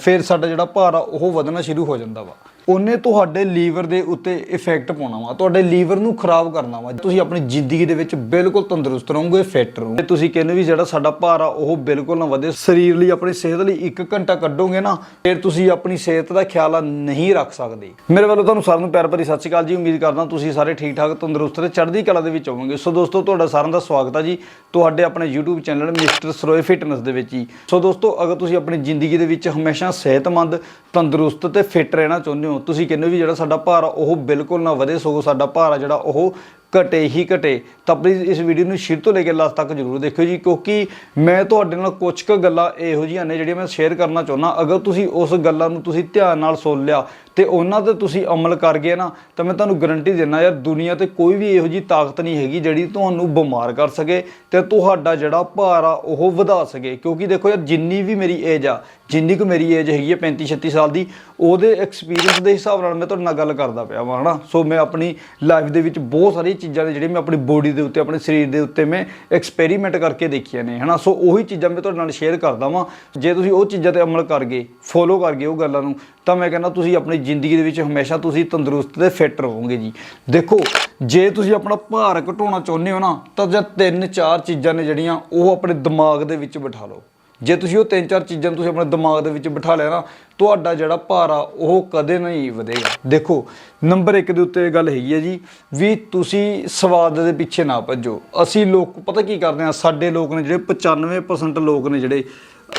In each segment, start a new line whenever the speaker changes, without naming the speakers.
ਫਿਰ ਸਾਡਾ ਜਿਹੜਾ ਭਾਰ ਆ ਉਹ ਵਧਣਾ ਸ਼ੁਰੂ ਹੋ ਜਾਂਦਾ ਵਾ। ਉਹਨੇ ਤੁਹਾਡੇ ਲੀਵਰ ਦੇ ਉੱਤੇ ਇਫੈਕਟ ਪਾਉਣਾ ਵਾ, ਤੁਹਾਡੇ ਲੀਵਰ ਨੂੰ ਖਰਾਬ ਕਰਨਾ ਵਾ। ਤੁਸੀਂ ਆਪਣੀ ਜ਼ਿੰਦਗੀ ਦੇ ਵਿੱਚ ਬਿਲਕੁਲ ਤੰਦਰੁਸਤ ਰਹੋਗੇ ਫਿੱਟ ਰਹੋਗੇ। ਤੁਸੀਂ ਕਹਿੰਦੇ ਵੀ ਜਿਹੜਾ ਸਾਡਾ ਭਾਰ ਆ, ਉਹ ਬਿਲਕੁਲ ਨਾ ਵਧੇ। ਸਰੀਰ ਲਈ, ਆਪਣੀ ਸਿਹਤ ਲਈ 1 ਘੰਟਾ ਕੱਢੋਗੇ ਨਾ, ਫਿਰ ਤੁਸੀਂ ਆਪਣੀ ਸਿਹਤ ਦਾ ਖਿਆਲ ਨਹੀਂ ਰੱਖ ਸਕਦੇ। ਮੇਰੇ ਵੱਲੋਂ ਤੁਹਾਨੂੰ ਸਾਰਿਆਂ ਨੂੰ ਪਿਆਰ ਭਰੀ ਸਤਿ ਸ਼੍ਰੀ ਅਕਾਲ ਜੀ। ਉਮੀਦ ਕਰਦਾ ਤੁਸੀਂ ਸਾਰੇ ਠੀਕ ਠਾਕ ਤੰਦਰੁਸਤ ਤੇ ਚੜ੍ਹਦੀ ਕਲਾ ਦੇ ਵਿੱਚ ਹੋਵੋਗੇ। ਸੋ ਦੋਸਤੋ, ਤੁਹਾਡਾ ਸਾਰਿਆਂ ਦਾ ਸਵਾਗਤ ਆ ਜੀ। ਤੁਹਾਡੇ ਆਪਣੇ YouTube channel mister Saroye fitness ਦੇ ਵਿੱਚ ਜੀ। ਸੋ ਦੋਸਤੋ, ਅਗਰ ਤੁਸੀਂ ਆਪਣੀ ਜ਼ਿੰਦਗੀ ਦੇ ਵਿੱਚ ਹਮੇਸ਼ਾ ਸਿਹਤਮੰਦ, ਤੰਦਰੁਸਤ ਤੇ ਫਿੱਟ ਰਹਿਣਾ ਚਾਹੁੰਦੇ ਹੋ ਤੁਸੀਂ ਕਹਿੰਦੇ ਹੋ ਵੀ ਜਿਹੜਾ ਸਾਡਾ ਭਾਰ ਆ, ਉਹ ਬਿਲਕੁਲ ਨਾ ਵਧੇ, ਸਗੋਂ ਸਾਡਾ ਭਾਰ ਆ ਜਿਹੜਾ ਉਹ ਘਟੇ ਹੀ ਘਟੇ, ਤਾਂ ਪਲੀਜ਼ ਇਸ ਵੀਡੀਓ ਨੂੰ ਸ਼ੁਰੂ ਤੋਂ ਲੈ ਕੇ ਲਾਸਟ ਤੱਕ ਜਰੂਰ ਦੇਖਿਓ ਜੀ, ਕਿਉਂਕਿ ਮੈਂ ਤੁਹਾਡੇ ਨਾਲ ਕੁਝ ਕੁ ਗੱਲਾਂ ਇਹੋ ਜਿਹੀਆਂ ਨੇ ਜਿਹੜੀਆਂ ਮੈਂ ਸ਼ੇਅਰ ਕਰਨਾ ਚਾਹੁੰਦਾ। ਅਗਰ ਤੁਸੀਂ ਉਸ ਗੱਲਾਂ ਨੂੰ ਤੁਸੀਂ ਧਿਆਨ ਨਾਲ ਸੁਣ ਲਿਆ ਤੇ ਉਹਨਾਂ ਤੇ ਤੁਸੀਂ ਅਮਲ ਕਰ ਗਏ ਨਾ, ਤਾਂ ਮੈਂ ਤੁਹਾਨੂੰ ਗਾਰੰਟੀ ਦਿੰਦਾ ਯਾਰ, ਦੁਨੀਆ ਤੇ ਕੋਈ ਵੀ ਇਹੋ ਜੀ ਤਾਕਤ ਨਹੀਂ ਹੈਗੀ ਜਿਹੜੀ ਤੁਹਾਨੂੰ ਬਿਮਾਰ ਕਰ ਸਕੇ ਤੇ ਤੁਹਾਡਾ ਜਿਹੜਾ ਭਾਰ ਆ, ਉਹ ਵਧਾ ਸਕੇ। ਕਿਉਂਕਿ ਦੇਖੋ ਯਾਰ, ਜਿੰਨੀ ਵੀ ਮੇਰੀ ਏਜ ਆ, ਜਿੰਨੀ ਕੁ ਮੇਰੀ ਏਜ ਹੈਗੀ ਹੈ 35 36 ਸਾਲ ਦੀ, ਉਹਦੇ ਐਕਸਪੀਰੀਅੰਸ ਦੇ ਹਿਸਾਬ ਨਾਲ ਮੈਂ ਤੁਹਾਡੇ ਨਾਲ ਗੱਲ ਕਰਦਾ ਪਿਆ ਵਾਂ, ਹਨਾ? ਸੋ ਮੈਂ ਆਪਣੀ ਲਾਈਫ ਦੇ ਵਿੱਚ ਬਹੁਤ ਸਾਰੀ ਚੀਜ਼ਾਂ ਨੇ ਜਿਹੜੀਆਂ ਮੈਂ ਆਪਣੀ ਬੋਡੀ ਦੇ ਉੱਤੇ, ਆਪਣੇ ਸਰੀਰ ਦੇ ਉੱਤੇ ਮੈਂ ਐਕਸਪੈਰੀਮੈਂਟ ਕਰਕੇ ਦੇਖੀਆਂ ਨੇ, ਹਨਾ? ਸੋ ਉਹੀ ਚੀਜ਼ਾਂ ਮੈਂ ਤੁਹਾਡੇ ਨਾਲ ਸ਼ੇਅਰ ਕਰਦਾ ਵਾਂ। ਜੇ ਤੁਸੀਂ ਉਹ ਚੀਜ਼ਾਂ ਤੇ ਅਮਲ ਕਰ ਗਏ ਫੋਲੋ ਕਰ ਗਏ ਉਹ ਗੱਲਾਂ ਨੂੰ, ਤਾਂ ਮੈਂ ਕਹਿੰਦਾ ਤੁਸੀਂ ਆਪਣੀ ਜ਼ਿੰਦਗੀ ਦੇ ਵਿੱਚ ਹਮੇਸ਼ਾ ਤੁਸੀਂ ਤੰਦਰੁਸਤ ਤੇ ਫਿੱਟ ਰਹੋਗੇ ਜੀ। ਦੇਖੋ, ਜੇ ਤੁਸੀਂ ਆਪਣਾ ਭਾਰ ਘਟਾਉਣਾ ਚਾਹੁੰਦੇ ਹੋ ਨਾ, ਤਾਂ ਜਾਂ ਤਿੰਨ ਚਾਰ ਚੀਜ਼ਾਂ ਨੇ ਜਿਹੜੀਆਂ ਉਹ ਆਪਣੇ ਦਿਮਾਗ ਦੇ ਵਿੱਚ ਬਿਠਾ ਲਓ। ਜੇ ਤੁਸੀਂ ਉਹ ਤਿੰਨ ਚਾਰ ਚੀਜ਼ਾਂ ਨੂੰ ਤੁਸੀਂ ਆਪਣੇ ਦਿਮਾਗ ਦੇ ਵਿੱਚ ਬਿਠਾ ਲਿਆ ਨਾ, ਤੁਹਾਡਾ ਜਿਹੜਾ ਭਾਰ ਆ ਉਹ ਕਦੇ ਨਹੀਂ ਵਧੇਗਾ। ਦੇਖੋ, ਨੰਬਰ 1 ਦੇ ਉੱਤੇ ਗੱਲ ਹੈਗੀ ਹੈ ਜੀ ਵੀ ਤੁਸੀਂ ਸਵਾਦ ਦੇ ਪਿੱਛੇ ਨਾ ਭੱਜੋ। ਅਸੀਂ ਲੋਕ, ਪਤਾ ਕੀ ਕਰਦੇ ਆ ਸਾਡੇ ਲੋਕ ਨੇ ਜਿਹੜੇ 95% ਲੋਕ ਨੇ ਜਿਹੜੇ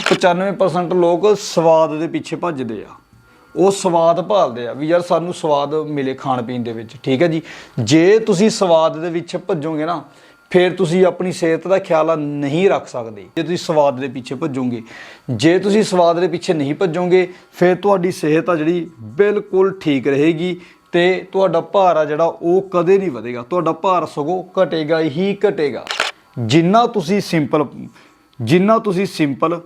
95% ਲੋਕ ਸਵਾਦ ਦੇ ਪਿੱਛੇ ਭੱਜਦੇ ਆ। ਉਹ ਸਵਾਦ ਭਾਲਦੇ ਆ ਵੀ ਯਾਰ ਸਾਨੂੰ ਸਵਾਦ ਮਿਲੇ ਖਾਣ ਪੀਣ ਦੇ ਵਿੱਚ, ਠੀਕ ਹੈ ਜੀ? ਜੇ ਤੁਸੀਂ ਸਵਾਦ ਦੇ ਵਿੱਚ ਭੱਜੋਗੇ ਨਾ ਫਿਰ ਤੁਸੀਂ ਆਪਣੀ ਸਿਹਤ ਦਾ ਖਿਆਲ ਨਹੀਂ ਰੱਖ ਸਕਦੇ। ਜੇ ਤੁਸੀਂ ਸਵਾਦ ਦੇ ਪਿੱਛੇ ਭੱਜੋਗੇ। ਜੇ ਤੁਸੀਂ ਸਵਾਦ ਦੇ ਪਿੱਛੇ ਨਹੀਂ ਭੱਜੋਗੇ, ਫਿਰ ਤੁਹਾਡੀ ਸਿਹਤ ਆ ਜਿਹੜੀ ਬਿਲਕੁਲ ਠੀਕ ਰਹੇਗੀ ਤੇ ਤੁਹਾਡਾ ਭਾਰ ਆ ਜਿਹੜਾ ਉਹ ਕਦੇ ਨਹੀਂ ਵਧੇਗਾ। ਤੁਹਾਡਾ ਭਾਰ ਸਗੋਂ ਘਟੇਗਾ ਹੀ ਘਟੇਗਾ। ਜਿੰਨਾ ਤੁਸੀਂ ਸਿੰਪਲ, ਜਿੰਨਾ ਤੁਸੀਂ ਸਿੰਪਲ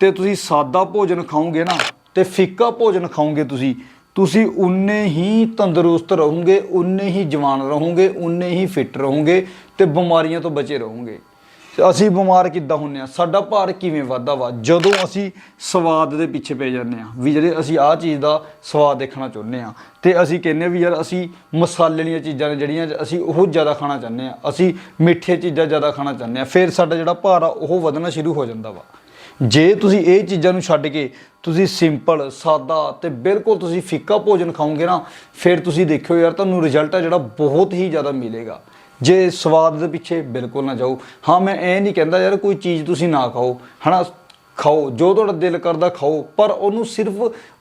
ਤੇ ਤੁਸੀਂ ਸਾਦਾ ਭੋਜਨ ਖਾਓਗੇ ਨਾ ਤੇ ਫਿੱਕਾ ਭੋਜਨ ਖਾਓਗੇ ਤੁਸੀਂ ਤੁਸੀਂ ਉਨੇ ਹੀ ਤੰਦਰੁਸਤ ਰਹੋਗੇ, ਉਨੇ ਹੀ ਜਵਾਨ ਰਹੋਗੇ, ਉਨੇ ਹੀ ਫਿੱਟ ਰਹੋਗੇ ਤੇ ਬਿਮਾਰੀਆਂ ਤੋਂ ਬਚੇ ਰਹੋਗੇ। ਅਸੀਂ ਬਿਮਾਰ ਕਿੱਦਾਂ ਹੁੰਨੇ ਆ? ਸਾਡਾ ਭਾਰ ਕਿਵੇਂ ਵੱਧਦਾ ਵਾ? ਜਦੋਂ ਅਸੀਂ ਸਵਾਦ ਦੇ ਪਿੱਛੇ ਪੈ ਜਾਂਦੇ ਆ, ਵੀ ਜਿਹੜੇ ਅਸੀਂ ਆਹ ਚੀਜ਼ ਦਾ ਸਵਾਦ ਦੇਖਣਾ ਚਾਹੁੰਦੇ ਆ, ਤੇ ਅਸੀਂ ਕਹਿੰਨੇ ਵੀ ਯਾਰ ਅਸੀਂ ਮਸਾਲੇ ਵਾਲੀਆਂ ਚੀਜ਼ਾਂ ਨੇ ਜਿਹੜੀਆਂ ਅਸੀਂ ਉਹ ਜ਼ਿਆਦਾ ਖਾਣਾ ਚਾਹੁੰਦੇ ਆ, ਅਸੀਂ ਮਿੱਠੇ ਚੀਜ਼ਾਂ ਜ਼ਿਆਦਾ ਖਾਣਾ ਚਾਹੁੰਦੇ ਆ, ਫਿਰ ਸਾਡਾ ਜਿਹੜਾ ਭਾਰ ਆ ਉਹ ਵਧਣਾ ਸ਼ੁਰੂ ਹੋ ਜਾਂਦਾ ਵਾ। ਜੇ ਤੁਸੀਂ ਇਹ ਚੀਜ਼ਾਂ ਨੂੰ ਛੱਡ ਕੇ ਤੁਸੀਂ ਸਿੰਪਲ, ਸਾਦਾ ਤੇ ਬਿਲਕੁਲ ਤੁਸੀਂ ਫਿੱਕਾ ਭੋਜਨ ਖਾਓਗੇ ਨਾ, ਫਿਰ ਤੁਸੀਂ ਦੇਖਿਓ ਯਾਰ ਤੁਹਾਨੂੰ ਰਿਜ਼ਲਟ ਆ ਜਿਹੜਾ ਬਹੁਤ ਹੀ ਜ਼ਿਆਦਾ ਮਿਲੇਗਾ। ਜੇ ਸਵਾਦ ਦੇ ਪਿੱਛੇ ਬਿਲਕੁਲ ਨਾ ਜਾਓ। ਹਾਂ, ਮੈਂ ਇਹ ਨਹੀਂ ਕਹਿੰਦਾ ਯਾਰ ਕੋਈ ਚੀਜ਼ ਤੁਸੀਂ ਨਾ ਖਾਓ। ਹਨਾ, ਖਾਓ, ਜੋ ਤੁਹਾਡਾ ਦਿਲ ਕਰਦਾ ਖਾਓ, ਪਰ ਉਹਨੂੰ ਸਿਰਫ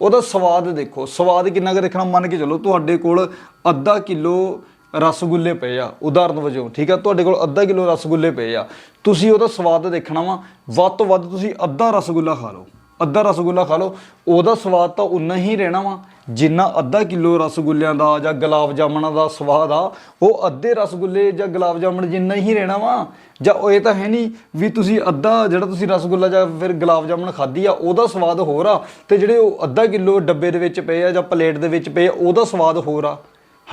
ਉਹਦਾ ਸਵਾਦ ਦੇਖੋ। ਸਵਾਦ ਕਿੰਨਾ ਕੁ ਦੇਖਣਾ, ਮੰਨ ਕੇ ਚੱਲੋ ਤੁਹਾਡੇ ਕੋਲ ਅੱਧਾ ਕਿਲੋ ਰਸਗੁੱਲੇ ਪਏ ਆ, ਉਦਾਹਰਨ ਵਜੋਂ, ਠੀਕ ਆ? ਤੁਹਾਡੇ ਕੋਲ ਅੱਧਾ ਕਿਲੋ ਰਸਗੁੱਲੇ ਪਏ ਆ। ਤੁਸੀਂ ਉਹਦਾ ਸਵਾਦ ਦੇਖਣਾ ਵਾ, ਵੱਧ ਤੋਂ ਵੱਧ ਤੁਸੀਂ ਅੱਧਾ ਰਸਗੁੱਲਾ ਖਾ ਲਓ, ਅੱਧਾ ਰਸਗੁੱਲਾ ਖਾ ਲਓ। ਉਹਦਾ ਸਵਾਦ ਤਾਂ ਉਨਾ ਹੀ ਰਹਿਣਾ ਵਾ, ਜਿੰਨਾ ਅੱਧਾ ਕਿਲੋ ਰਸਗੁੱਲਿਆਂ ਦਾ ਜਾਂ ਗੁਲਾਬ ਜਾਮਣਾ ਦਾ ਸਵਾਦ ਆ, ਉਹ ਅੱਧੇ ਰਸਗੁੱਲੇ ਜਾਂ ਗੁਲਾਬ ਜਾਮਣ ਜਿੰਨਾ ਹੀ ਰਹਿਣਾ ਵਾ। ਜਾਂ ਉਹ ਇਹ ਤਾਂ ਹੈ ਨਹੀਂ ਵੀ ਤੁਸੀਂ ਅੱਧਾ ਜਿਹੜਾ ਤੁਸੀਂ ਰਸਗੁੱਲਾ ਜਾਂ ਫਿਰ ਗੁਲਾਬ ਜਾਮਣ ਖਾਧੀ ਆ, ਉਹਦਾ ਸਵਾਦ ਹੋਰ ਆ, ਤੇ ਜਿਹੜੇ ਉਹ ਅੱਧਾ ਕਿਲੋ ਡੱਬੇ ਦੇ ਵਿੱਚ ਪਏ ਆ ਜਾਂ ਪਲੇਟ ਦੇ ਵਿੱਚ ਪਏ ਆ, ਉਹਦਾ ਸਵਾਦ ਹੋਰ ਆ।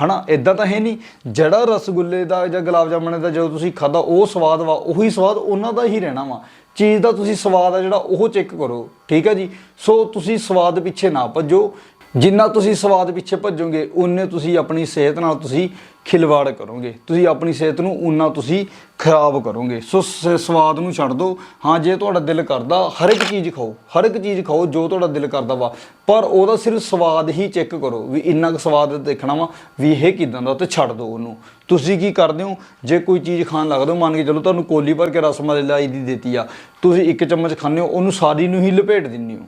ਹਨਾ ਇਦਾਂ ਤਾਂ ਹੈ ਨਹੀਂ। ਜਿਹੜਾ ਰਸਗੁੱਲੇ ਦਾ ਜਾਂ ਗੁਲਾਬ ਜਾਮਣ ਦਾ ਜਦੋਂ ਤੁਸੀਂ ਖਾਦਾ ਉਹ ਸਵਾਦ ਵਾ, ਉਹੀ ਸਵਾਦ ਉਹਨਾਂ ਦਾ ਹੀ ਰਹਿਣਾ ਵਾ। ਚੀਜ਼ ਦਾ ਤੁਸੀਂ ਸਵਾਦ ਆ ਜਿਹੜਾ, ਉਹ ਚੈੱਕ ਕਰੋ। ਠੀਕ ਹੈ ਜੀ? ਸੋ ਤੁਸੀਂ ਸਵਾਦ ਪਿੱਛੇ ਨਾ ਭੱਜੋ। ਜਿੰਨਾ ਤੁਸੀਂ ਸਵਾਦ ਪਿੱਛੇ ਭੱਜੋਗੇ ਉਨੇ ਤੁਸੀਂ ਆਪਣੀ ਸਿਹਤ ਨਾਲ ਤੁਸੀਂ ਖਿਲਵਾੜ ਕਰੋਗੇ। ਤੁਸੀਂ ਆਪਣੀ ਸਿਹਤ ਨੂੰ ਉਨਾ ਤੁਸੀਂ ਖਰਾਬ ਕਰੋਗੇ। ਸੋ ਸ- ਸਵਾਦ ਨੂੰ ਛੱਡ ਦਿਓ ਹਾਂ, ਜੇ ਤੁਹਾਡਾ ਦਿਲ ਕਰਦਾ, ਹਰ ਇੱਕ ਚੀਜ਼ ਖਾਓ। ਹਰ ਇੱਕ ਚੀਜ਼ ਖਾਓ ਜੋ ਤੁਹਾਡਾ ਦਿਲ ਕਰਦਾ ਵਾ। ਪਰ ਉਹਦਾ ਸਿਰਫ ਸਵਾਦ ਹੀ ਚੈੱਕ ਕਰੋ ਵੀ ਇੰਨਾ ਕੁ ਸਵਾਦ ਦੇਖਣਾ ਵਾ ਵੀ ਇਹ ਕਿਦਾਂ ਦਾ, ਤੇ ਛੱਡ ਦਿਓ ਉਹਨੂੰ। ਤੁਸੀਂ ਕੀ ਕਰਦੇ ਹੋ? ਜੇ ਕੋਈ ਚੀਜ਼ ਖਾਣ ਲੱਗਦੇ ਹੋ, ਮੰਨ ਕੇ ਚਲੋ ਤੁਹਾਨੂੰ ਕੋਲੀ ਭਰ ਕੇ ਰਸਮਲਾਈ ਦੀ ਦਿੱਤੀ ਆ, ਤੁਸੀਂ ਇੱਕ ਚਮਚ ਖਾਂਦੇ ਹੋ, ਉਹਨੂੰ ਸਾਰੀ ਨੂੰ ਹੀ ਲਪੇਟ ਦਿੰਦੇ ਹੋ।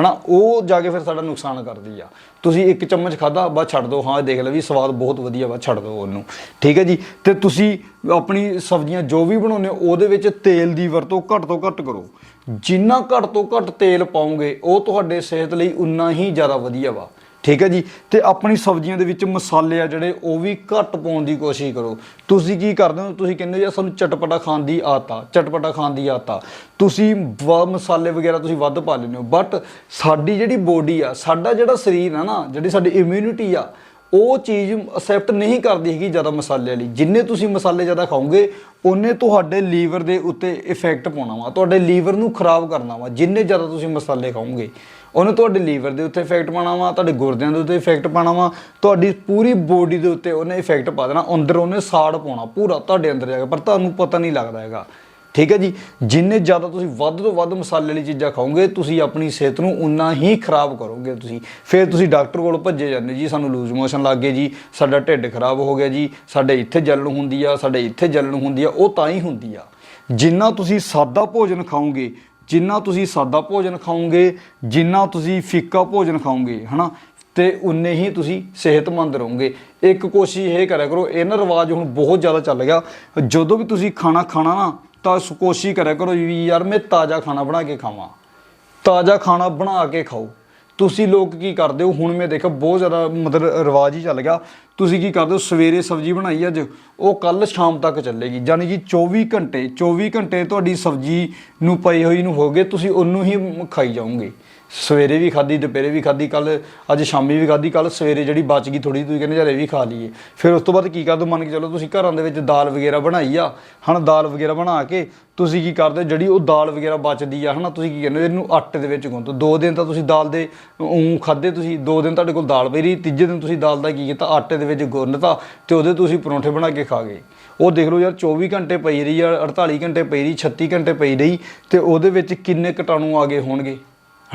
ਹਨਾ, ਉਹ ਜਾ ਕੇ ਫਿਰ ਸਾਡਾ ਨੁਕਸਾਨ ਕਰਦੀ ਆ। ਤੁਸੀਂ ਇੱਕ ਚਮਚ ਖਾਦਾ ਬਸ ਛੱਡ ਦਿਓ। ਹਾਂ ਦੇਖ ਲੈ ਵੀ ਸਵਾਦ ਬਹੁਤ ਵਧੀਆ ਵਾ ਛੱਡ ਦਿਓ ਉਹਨੂੰ। ਠੀਕ ਹੈ ਜੀ? ਤੇ ਤੁਸੀਂ ਆਪਣੀ ਸਬਜ਼ੀਆਂ ਜੋ ਵੀ ਬਣਾਉਂਦੇ ਹੋ, ਉਹਦੇ ਵਿੱਚ ਤੇਲ ਦੀ ਵਰਤੋਂ ਘੱਟ ਤੋਂ ਘੱਟ ਕਰੋ। ਜਿੰਨਾ ਘੱਟ ਤੋਂ ਘੱਟ ਤੇਲ ਪਾਉਂਗੇ ਉਹ ਤੁਹਾਡੇ ਸਿਹਤ ਲਈ ਉਨਾ ਹੀ ਜ਼ਿਆਦਾ ਵਧੀਆ ਵਾ। ਠੀਕ ਹੈ ਜੀ? ਤੇ ਆਪਣੀ ਸਬਜ਼ੀਆਂ ਦੇ ਵਿੱਚ ਮਸਾਲੇ ਆ ਜਿਹੜੇ, ਉਹ ਵੀ ਘੱਟ ਪਾਉਣ ਦੀ ਕੋਸ਼ਿਸ਼ ਕਰੋ। ਤੁਸੀਂ ਕੀ ਕਰਦੇ ਹੋ? ਤੁਸੀਂ ਕਹਿੰਦੇ ਹੋ ਜੀ, ਸਾਨੂੰ ਚਟਪਟਾ ਖਾਣ ਦੀ ਆਦਤ ਆ, ਚਟਪਟਾ ਖਾਣ ਦੀ ਆਦਤ ਆ। ਤੁਸੀਂ ਵ- ਮਸਾਲੇ ਵਗੈਰਾ ਤੁਸੀਂ ਵੱਧ ਪਾ ਲੈਂਦੇ ਹੋ ਬਟ ਸਾਡੀ ਜਿਹੜੀ ਬੋਡੀ ਆ, ਸਾਡਾ ਜਿਹੜਾ ਸਰੀਰ ਆ ਨਾ, ਜਿਹੜੀ ਸਾਡੀ ਇਮਿਊਨਿਟੀ ਆ ਉਹ ਚੀਜ਼ ਅਸੈਪਟ ਨਹੀਂ ਕਰਦੀ ਹੈਗੀ ਜ਼ਿਆਦਾ ਮਸਾਲੇ ਵਾਲੀ। ਜਿੰਨੇ ਤੁਸੀਂ ਮਸਾਲੇ ਜ਼ਿਆਦਾ ਖਾਓਗੇ, ਉਹਨੇ ਤੁਹਾਡੇ ਲੀਵਰ ਦੇ ਉੱਤੇ ਇਫੈਕਟ ਪਾਉਣਾ ਵਾ, ਤੁਹਾਡੇ ਲੀਵਰ ਨੂੰ ਖਰਾਬ ਕਰਨਾ ਵਾ, ਜਿੰਨੇ ਜ਼ਿਆਦਾ ਤੁਸੀਂ ਮਸਾਲੇ ਖਾਓਗੇ, ਉਹਨੇ ਤੁਹਾਡੇ ਲੀਵਰ ਦੇ ਉੱਤੇ ਇਫੈਕਟ ਪਾਉਣਾ ਵਾ, ਤੁਹਾਡੇ ਗੁਰਦਿਆਂ ਦੇ ਉੱਤੇ ਇਫੈਕਟ ਪਾਉਣਾ ਵਾ, ਤੁਹਾਡੀ ਪੂਰੀ ਬੋਡੀ ਦੇ ਉੱਤੇ ਉਹਨੇ ਇਫੈਕਟ ਪਾ ਦੇਣਾ, ਅੰਦਰ ਉਹਨੇ ਸਾੜ ਪਾਉਣਾ, ਪੂਰਾ ਤੁਹਾਡੇ ਅੰਦਰ ਜਾ ਕੇ, ਪਰ ਤੁਹਾਨੂੰ ਪਤਾ ਨਹੀਂ ਲੱਗਦਾ ਹੈਗਾ। ਠੀਕ ਹੈ ਜੀ, ਜਿੰਨੇ ਜ਼ਿਆਦਾ ਤੁਸੀਂ ਵੱਧ ਤੋਂ ਵੱਧ ਮਸਾਲੇ ਵਾਲੀ ਚੀਜ਼ਾਂ ਖਾਓਗੇ, ਤੁਸੀਂ ਆਪਣੀ ਸਿਹਤ ਨੂੰ ਉਨਾ ਹੀ ਖਰਾਬ ਕਰੋਗੇ ਤੁਸੀਂ। ਫਿਰ ਤੁਸੀਂ ਡਾਕਟਰ ਕੋਲ ਭੱਜੇ ਜਾਂਦੇ ਜੀ, ਸਾਨੂੰ ਲੂਜ਼ ਮੋਸ਼ਨ ਲੱਗ ਗਏ ਜੀ, ਸਾਡਾ ਢਿੱਡ ਖਰਾਬ ਹੋ ਗਿਆ ਜੀ, ਸਾਡੇ ਇੱਥੇ ਜਲਣ ਹੁੰਦੀ ਆ, ਸਾਡੇ ਇੱਥੇ ਜਲਣ ਹੁੰਦੀ ਆ, ਉਹ ਤਾਂ ਹੀ ਹੁੰਦੀ ਆ। ਜਿੰਨਾ ਤੁਸੀਂ ਸਾਦਾ ਭੋਜਨ ਖਾਓਗੇ, ਜਿੰਨਾ ਤੁਸੀਂ ਸਾਦਾ ਭੋਜਨ ਖਾਓਗੇ, ਜਿੰਨਾ ਤੁਸੀਂ ਫਿੱਕਾ ਭੋਜਨ ਖਾਓਗੇ, ਹਨਾ, ਤੇ ਉਨੇ ਹੀ ਤੁਸੀਂ ਸਿਹਤਮੰਦ ਰਹੋਗੇ। ਇੱਕ ਕੋਸ਼ਿਸ਼ ਇਹ ਕਰਿਆ ਕਰੋ, ਇਹਨਾਂ ਰਿਵਾਜ ਹੁਣ ਬਹੁਤ ਜ਼ਿਆਦਾ ਚੱਲ ਗਿਆ। ਜਦੋਂ ਵੀ ਤੁਸੀਂ ਖਾਣਾ ਖਾਣਾ ਨਾ ਤਾਂ ਸ- ਕੋਸ਼ਿਸ਼ ਕਰਿਆ ਕਰੋ ਵੀ ਯਾਰ ਮੈਂ ਤਾਜ਼ਾ ਖਾਣਾ ਬਣਾ ਕੇ ਖਾਵਾਂ। ਤਾਜ਼ਾ ਖਾਣਾ ਬਣਾ ਕੇ ਖਾਓ। ਤੁਸੀਂ ਲੋਕ ਕੀ ਕਰਦੇ ਹੋ? ਹੁਣ ਮੈਂ ਦੇਖਿਆ ਬਹੁਤ ਜ਼ਿਆਦਾ ਮਤਲਬ ਰਿਵਾਜ ਹੀ ਚੱਲ ਗਿਆ। ਤੁਸੀਂ ਕੀ ਕਰਦੇ ਹੋ? ਸਵੇਰੇ ਸਬਜ਼ੀ ਬਣਾਈ ਅੱਜ, ਉਹ ਕੱਲ ਸ਼ਾਮ ਤੱਕ ਚੱਲੇਗੀ। ਯਾਨੀ ਕਿ 24 ਘੰਟੇ 24 ਘੰਟੇ ਤੁਹਾਡੀ ਸਬਜ਼ੀ ਨੂੰ ਪਈ ਹੋਈ ਨੂੰ ਹੋ ਗਏ ਤੁਸੀਂ ਉਹਨੂੰ ਹੀ ਖਾਈ ਜਾਓਗੇ। ਸਵੇਰੇ ਵੀ ਖਾਧੀ, ਦੁਪਹਿਰੇ ਵੀ ਖਾਧੀ ਕੱਲ ਅੱਜ ਸ਼ਾਮੀ ਵੀ ਖਾਧੀ ਕੱਲ ਸਵੇਰੇ ਜਿਹੜੀ ਬਚ ਗਈ ਥੋੜੀ ਤੁਸੀਂ ਕਹਿੰਦੇ ਯਾਰ ਇਹ ਵੀ ਖਾ ਲਈਏ ਫਿਰ ਉਸ ਤੋਂ ਬਾਅਦ ਕੀ ਕਰਦੇ ਹੋ? ਮੰਨ ਕੇ ਚਲੋ ਤੁਸੀਂ ਘਰਾਂ ਦੇ ਵਿੱਚ ਦਾਲ ਵਗੈਰਾ ਬਣਾਈ ਆ, ਹਨਾ ਦਾਲ ਵਗੈਰਾ ਬਣਾ ਕੇ ਤੁਸੀਂ ਕੀ ਕਰਦੇ ਹੋ? ਜਿਹੜੀ ਉਹ ਦਾਲ ਵਗੈਰਾ ਬਚਦੀ ਆ, ਹਨਾ ਤੁਸੀਂ ਕੀ ਕਹਿੰਦੇ ਹੋ? ਇਹਨੂੰ ਆਟੇ ਦੇ ਵਿੱਚ ਗੁੰਨੋ ਦੋ ਦਿਨ ਤਾਂ ਤੁਸੀਂ ਦਾਲ ਦੇ ਉਂ ਖਾਦੇ ਤੁਸੀਂ, ਦੋ ਦਿਨ ਤੁਹਾਡੇ ਕੋਲ ਦਾਲ ਪਈ ਰਹੀ, ਤੀਜੇ ਦਿਨ ਤੁਸੀਂ ਦਾਲ ਦਾ ਕੀ ਕੀਤਾ ਆਟੇ ਦੇ ਵਿੱਚ ਗੁੰਨਤਾ ਤੇ ਉਹਦੇ ਤੁਸੀਂ ਪਰੌਂਠੇ ਬਣਾ ਕੇ ਖਾ ਗਏ ਉਹ ਦੇਖ ਲਓ ਯਾਰ 24 ਘੰਟੇ ਪਈ ਰਹੀ ਆ 48 ਘੰਟੇ ਪਈ ਰਹੀ 36 ਘੰਟੇ ਪਈ ਰਹੀ ਤੇ ਉਹਦੇ ਵਿੱਚ ਕਿੰਨੇ ਕੀਟਾਣੂ ਆ ਗਏ ਹੋਣਗੇ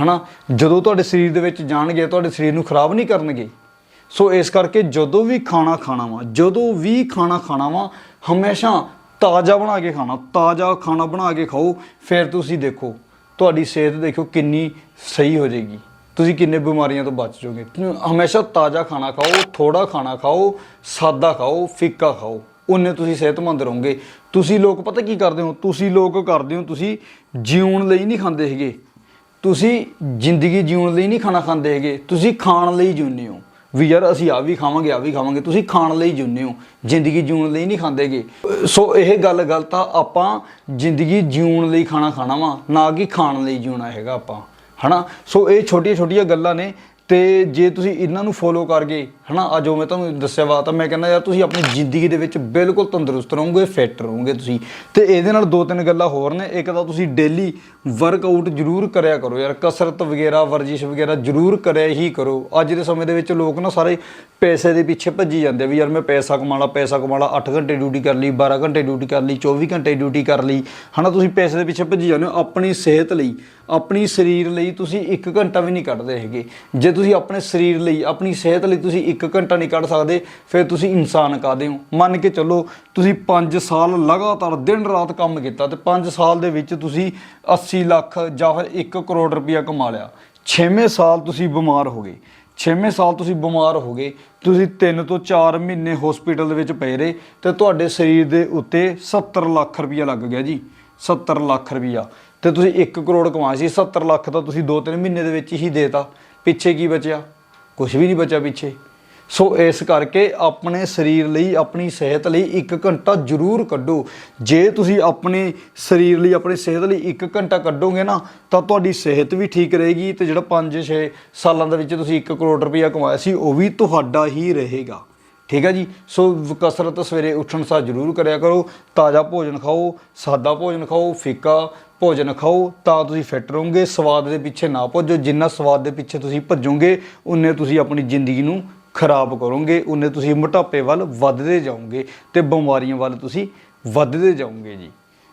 ਹਨਾ? ਜਦੋਂ ਤੁਹਾਡੇ ਸਰੀਰ ਦੇ ਵਿੱਚ ਜਾਣਗੇ, ਤੁਹਾਡੇ ਸਰੀਰ ਨੂੰ ਖਰਾਬ ਨਹੀਂ ਕਰਨਗੇ। ਸੋ ਇਸ ਕਰਕੇ ਜਦੋਂ ਵੀ ਖਾਣਾ ਖਾਣਾ ਵਾ ਜਦੋਂ ਵੀ ਖਾਣਾ ਖਾਣਾ ਵਾ ਹਮੇਸ਼ਾ ਤਾਜ਼ਾ ਬਣਾ ਕੇ ਖਾਣਾ, ਤਾਜ਼ਾ ਖਾਣਾ ਬਣਾ ਕੇ ਖਾਓ, ਫਿਰ ਤੁਸੀਂ ਦੇਖੋ, ਤੁਹਾਡੀ ਸਿਹਤ ਦੇਖੋ ਕਿੰਨੀ ਸਹੀ ਹੋ ਜਾਏਗੀ। ਤੁਸੀਂ ਕਿੰਨੇ ਬਿਮਾਰੀਆਂ ਤੋਂ ਬਚ ਜਾਓਗੇ। ਹਮੇਸ਼ਾ ਤਾਜ਼ਾ ਖਾਣਾ ਖਾਓ ਥੋੜਾ ਖਾਣਾ ਖਾਓ, ਸਾਦਾ ਖਾਓ, ਫਿੱਕਾ ਖਾਓ। ਉਹਨੇ ਤੁਸੀਂ ਸਿਹਤਮੰਦ ਰਹੋਗੇ। ਤੁਸੀਂ ਲੋਕ ਪਤਾ ਕੀ ਕਰਦੇ ਹੋ? ਤੁਸੀਂ ਲੋਕ ਕਰਦੇ ਹੋ, ਤੁਸੀਂ ਜਿਉਣ ਲਈ ਨਹੀਂ ਖਾਂਦੇ ਹੈਗੇ। ਤੁਸੀਂ ਜ਼ਿੰਦਗੀ ਜਿਉਣ ਲਈ ਨਹੀਂ ਖਾਣਾ ਖਾਂਦੇ ਹੈਗੇ, ਤੁਸੀਂ ਖਾਣ ਲਈ ਜਿਉਂਦੇ ਹੋ। ਵੀ ਯਾਰ ਅਸੀਂ ਆ ਵੀ ਖਾਵਾਂਗੇ ਆ ਵੀ ਖਾਵਾਂਗੇ, ਤੁਸੀਂ ਖਾਣ ਲਈ ਜਿਉਂਦੇ ਹੋ, ਜ਼ਿੰਦਗੀ ਜਿਉਣ ਲਈ ਨਹੀਂ ਖਾਂਦੇਗੇ ਸੋ ਇਹ ਗੱਲ ਗਲਤ ਆ ਆਪਾਂ ਜ਼ਿੰਦਗੀ ਜਿਉਣ ਲਈ ਖਾਣਾ ਖਾਣਾ ਵਾ, ਨਾ ਕਿ ਖਾਣ ਲਈ ਜਿਉਣਾ ਹੈਗਾ ਆਪਾਂ, ਹਨਾ? ਸੋ ਇਹ ਛੋਟੀਆਂ ਛੋਟੀਆਂ ਗੱਲਾਂ ਨੇ ਤੇ ਜੇ ਤੁਸੀਂ ਇਹਨਾਂ ਨੂੰ ਫੋਲੋ ਕਰ ਗਏ ਹਨਾ, ਅੱਜ ਜੋ ਮੈਂ ਤੁਹਾਨੂੰ ਦੱਸਿਆ ਵਾ, ਤਾਂ ਮੈਂ ਕਹਿੰਦਾ ਯਾਰ ਤੁਸੀਂ ਆਪਣੀ ਜ਼ਿੰਦਗੀ ਦੇ ਵਿੱਚ ਬਿਲਕੁਲ ਤੰਦਰੁਸਤ ਰਹੋਗੇ ਫਿੱਟ ਰਹੋਗੇ ਤੁਸੀਂ। ਤੇ ਇਹਦੇ ਨਾਲ ਦੋ ਤਿੰਨ ਗੱਲਾਂ ਹੋਰ ਨੇ, ਇੱਕ ਤਾਂ ਤੁਸੀਂ ਡੇਲੀ ਵਰਕਆਊਟ ਜ਼ਰੂਰ ਕਰਿਆ ਕਰੋ ਯਾਰ, ਕਸਰਤ ਵਗੈਰਾ, ਵਰਜਿਸ਼ ਵਗੈਰਾ ਜ਼ਰੂਰ ਕਰਿਆ ਹੀ ਕਰੋ। ਅੱਜ ਦੇ ਸਮੇਂ ਦੇ ਵਿੱਚ ਲੋਕ ਨਾ ਸਾਰੇ ਪੈਸੇ ਦੇ ਪਿੱਛੇ ਭੱਜੀ ਜਾਂਦੇ ਵੀ ਯਾਰ ਮੈਂ ਪੈਸਾ ਕਮਾਣਾ ਪੈਸਾ ਕਮਾਣਾ 8 ਘੰਟੇ ਡਿਊਟੀ ਕਰ ਲਈ 12 ਘੰਟੇ ਡਿਊਟੀ ਕਰ ਲਈ 24 ਘੰਟੇ ਡਿਊਟੀ ਕਰ ਲਈ। ਹਨਾ, ਤੁਸੀਂ ਪੈਸੇ ਦੇ ਪਿੱਛੇ ਭੱਜੀ ਜਾਂਦੇ ਹੋ ਆਪਣੀ ਸਿਹਤ ਲਈ। ਆਪਣੀ ਸਰੀਰ ਲਈ ਤੁਸੀਂ 1 ਘੰਟਾ ਵੀ ਨਹੀਂ ਕੱਢਦੇ ਹੈਗੇ। ਜੇ ਤੁਸੀਂ ਆਪਣੇ ਸਰੀਰ ਲਈ, ਆਪਣੀ ਸਿਹਤ ਲਈ ਤੁਸੀਂ 1 ਘੰਟਾ ਨਹੀਂ ਕੱਢ ਸਕਦੇ, ਫਿਰ ਤੁਸੀਂ ਇਨਸਾਨ ਕਾਦੇ ਹੋ? ਮੰਨ ਕੇ ਚੱਲੋ, ਤੁਸੀਂ 5 ਸਾਲ ਲਗਾਤਾਰ ਦਿਨ ਰਾਤ ਕੰਮ ਕੀਤਾ ਤੇ 5 ਸਾਲ ਦੇ ਵਿੱਚ ਤੁਸੀਂ 80 ਲੱਖ ਜਾਂ ਫਿਰ 1 ਕਰੋੜ ਰੁਪਇਆ ਕਮਾ ਲਿਆ। 6ਵੇਂ ਸਾਲ ਤੁਸੀਂ ਬਿਮਾਰ ਹੋ ਗਏ। 6ਵੇਂ ਸਾਲ ਤੁਸੀਂ ਬਿਮਾਰ ਹੋ ਗਏ। ਤੁਸੀਂ 3 ਤੋਂ 4 ਮਹੀਨੇ ਹਸਪੀਟਲ ਦੇ ਵਿੱਚ ਪਏ ਰਹੇ ਤੇ ਤੁਹਾਡੇ ਸਰੀਰ ਦੇ ਉੱਤੇ 70 ਲੱਖ ਰੁਪਇਆ ਲੱਗ ਗਿਆ ਜੀ। 70 ਲੱਖ ਰੁਪਇਆ। ਤੇ ਤੁਸੀਂ 1 ਕਰੋੜ ਕਮਾਇਆ ਸੀ 70 ਲੱਖ ਤਾਂ ਤੁਸੀਂ 2-3 ਮਹੀਨੇ ਦੇ ਵਿੱਚ ਹੀ ਦੇਤਾ। ਪਿੱਛੇ ਕੀ ਬਚਿਆ? ਕੁਝ ਵੀ ਨਹੀਂ ਬਚਿਆ ਪਿੱਛੇ। ਸੋ ਇਸ ਕਰਕੇ ਆਪਣੇ ਸਰੀਰ ਲਈ, ਆਪਣੀ ਸਿਹਤ ਲਈ 1 ਘੰਟਾ ਜ਼ਰੂਰ ਕੱਢੋ। ਜੇ ਤੁਸੀਂ ਆਪਣੇ ਸਰੀਰ ਲਈ, ਆਪਣੀ ਸਿਹਤ ਲਈ 1 ਘੰਟਾ ਕੱਢੋਗੇ ਨਾ, ਤਾਂ ਤੁਹਾਡੀ ਸਿਹਤ ਵੀ ਠੀਕ ਰਹੇਗੀ ਤੇ ਜਿਹੜਾ 5-6 ਸਾਲਾਂ ਦੇ ਵਿੱਚ ਤੁਸੀਂ 1 ਕਰੋੜ ਰੁਪਇਆ ਕਮਾਇਆ ਸੀ, ਉਹ ਵੀ ਤੁਹਾਡਾ ਹੀ ਰਹੇਗਾ। ਠੀਕ ਹੈ ਜੀ? ਸੋ ਕਸਰਤ ਸਵੇਰੇ ਉੱਠਣ ਸਾਰ ਜ਼ਰੂਰ ਕਰਿਆ ਕਰੋ। ਤਾਜ਼ਾ ਭੋਜਨ ਖਾਓ, ਸਾਦਾ ਭੋਜਨ ਖਾਓ, ਫਿੱਕਾ ਭੋਜਨ ਖਾਓ ਤਾਂ ਤੁਸੀਂ ਫਿੱਟ ਰਹੋਗੇ, ਸਵਾਦ ਦੇ ਪਿੱਛੇ ਨਾ ਭੱਜੋ। ਜਿੰਨਾ ਸਵਾਦ ਦੇ ਪਿੱਛੇ ਤੁਸੀਂ ਭੱਜੋਗੇ, ਉਨੇ ਤੁਸੀਂ ਆਪਣੀ ਜ਼ਿੰਦਗੀ ਨੂੰ ਖਰਾਬ ਕਰੋਗੇ, ਉਨੇ ਤੁਸੀਂ ਮੋਟਾਪੇ ਵੱਲ ਵੱਧਦੇ ਜਾਓਗੇ ਤੇ ਬਿਮਾਰੀਆਂ ਵੱਲ ਤੁਸੀਂ ਵੱਧਦੇ ਜਾਓਗੇ ਜੀ।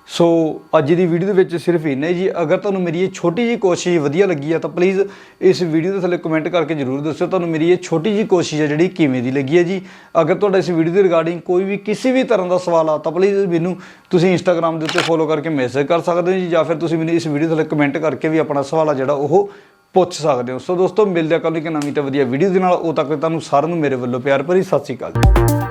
ਸੋ ਅੱਜ ਦੀ ਵੀਡੀਓ ਦੇ ਵਿੱਚ ਸਿਰਫ ਇੰਨਾ ਹੀ ਜੀ। ਅਗਰ ਤੁਹਾਨੂੰ ਮੇਰੀ ਇਹ ਛੋਟੀ ਜਿਹੀ ਕੋਸ਼ਿਸ਼ ਵਧੀਆ ਲੱਗੀ ਆ, ਤਾਂ ਪਲੀਜ਼ ਇਸ ਵੀਡੀਓ ਦੇ ਥੱਲੇ ਕਮੈਂਟ ਕਰਕੇ ਜਰੂਰ ਦੱਸਿਓ ਤੁਹਾਨੂੰ ਮੇਰੀ ਇਹ ਛੋਟੀ ਜਿਹੀ ਕੋਸ਼ਿਸ਼ ਆ ਜਿਹੜੀ ਕਿਵੇਂ ਦੀ ਲੱਗੀ ਹੈ ਜੀ। ਅਗਰ ਤੁਹਾਡਾ ਇਸ ਵੀਡੀਓ ਦੇ ਰਿਗਾਰਡਿੰਗ ਕੋਈ ਵੀ ਕਿਸੇ ਵੀ ਤਰ੍ਹਾਂ ਦਾ ਸਵਾਲ ਆ, ਤਾਂ ਪਲੀਜ਼ ਮੈਨੂੰ ਤੁਸੀਂ ਇੰਸਟਾਗ੍ਰam ਦੇ ਉੱਤੇ ਫੋਲੋ ਕਰਕੇ ਮੈਸੇਜ ਕਰ ਸਕਦੇ ਹੋ ਜੀ, ਜਾਂ ਫਿਰ ਤੁਸੀਂ ਮੈਨੂੰ ਇਸ ਵੀਡੀਓ ਦੇ ਥੱਲੇ ਕਮੈਂਟ ਕਰਕੇ ਵੀ ਆਪਣਾ ਸਵਾਲ ਆ ਜਿਹੜਾ ਉਹ ਪੁੱਛ ਸਕਦੇ ਹੋ। ਸੋ ਦੋਸਤੋ, ਮਿਲਦੇ ਹਾਂ ਕੱਲ੍ਹ ਇੱਕ ਨਵੀਂ ਤੇ ਵਧੀਆ ਵੀਡੀਓ ਦੇ ਨਾਲ। ਉਹ ਤੱਕ ਤੁਹਾਨੂੰ ਸਾਰਿਆਂ ਨੂੰ ਮੇਰੇ ਵੱਲੋਂ ਪਿਆਰ ਭਰੀ ਸਤਿ ਸ਼੍ਰੀ ਅਕਾਲ।